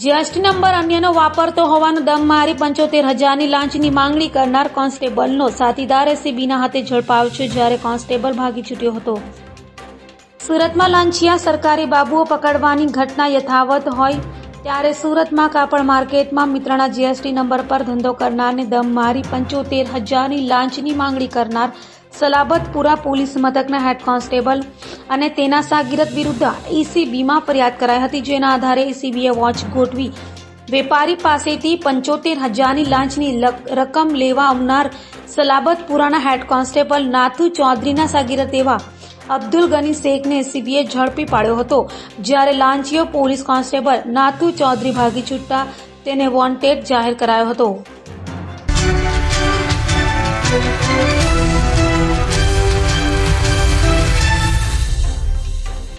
GST number અન્યનો વાપરતો હોવાનો દમ મારી પંચોતેર હજારની લાંચની માંગણી કરનાર કોન્સ્ટેબલનો સાથીદાર એસીબીના હાથે ઝડપાયો છે જ્યારે કોન્સ્ટેબલ ભાગી છૂટ્યો હતો. સુરતમાં લાંચિયા સરકારી બાબુઓ પકડવાની ઘટના યથાવત હોય ત્યારે સુરતમાં કાપડ માર્કેટમાં મિત્રના જીએસટી નંબર પર ધંધો કરનારને દમ મારી પંચોતેર હજારની લાંચની માંગણી કરનાર સલાબતપુરા પોલીસ મથકના હેડ કોન્સ્ટેબલ અને તેના સાગીરત વિરુદ્ધ ઈસીબીમાં ફરિયાદ કરાઈ હતી, જેના આધારે ઈસીબીએ વોચ ગોઠવી વેપારી પાસેથી પંચોતેર હજારની લાંચની રકમ લેવા આવનાર સલાબતપુરાના હેડ કોન્સ્ટેબલ નાથુ ચૌધરીના સાગીરત એવા અબ્દુલ ગની શેખને સીબીએ ઝડપી પાડ્યો હતો. જ્યારે લાંચીયો પોલીસ કોન્સ્ટેબલ નાથુ ચૌધરી ભાગી છૂટતા તેને વોન્ટેડ જાહેર કરાયો હતો.